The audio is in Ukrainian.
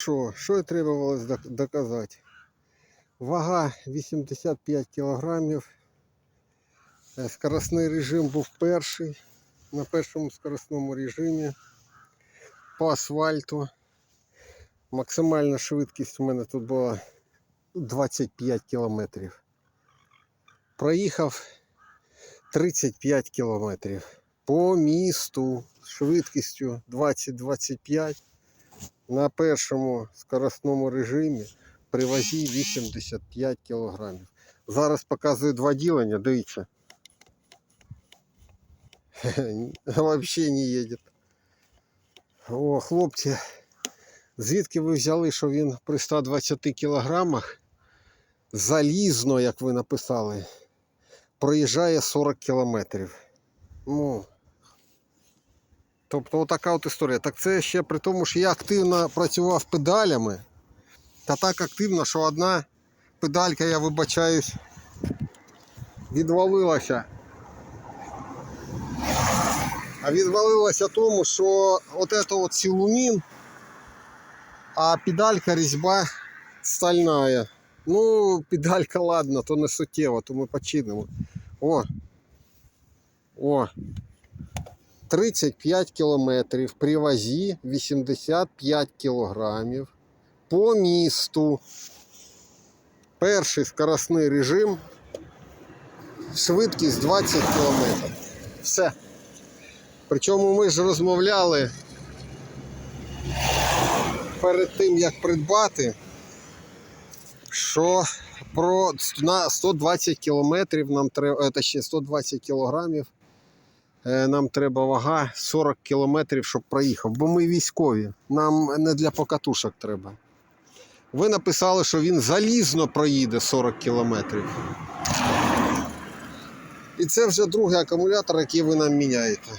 Що, що требувалось доказати? Вага 85 кілограмів. Е, Скоростний режим був перший на першому скоростному режимі по асфальту. Максимальна швидкість у мене тут була 25 кілометрів. Проїхав 35 кілометрів по місту з швидкістю 20-25 на першому скоростному режимі при вазі 85 кілограмів. Зараз показую два ділення, дивіться. Взагалі не їде. О, хлопці, звідки ви взяли, що він при 120 кілограмах залізно, як ви написали, проїжджає 40 кілометрів. Ну, тобто отака от історія. Так це ще при тому, що я активно працював педалями. Та так активно, що одна педалька, я вибачаюсь, відвалилася. А відвалилася тому, що от це от силумін, а педалька різьба стальная. Ну, педалька ладно, то не суттєво, то ми починимо. О! О! 35 кілометрів при вазі 85 кілограмів по місту. Перший скоростний режим. Швидкість 20 кілометрів. Все. Причому ми ж розмовляли перед тим, як придбати, що про на 120 кілометрів нам треба, це ще 120 кілограмів. Е, Нам треба вага 40 кілометрів, щоб проїхав. Бо ми військові. Нам не для покатушок треба. Ви написали, що він залізно проїде 40 кілометрів. І це вже другий акумулятор, який ви нам міняєте.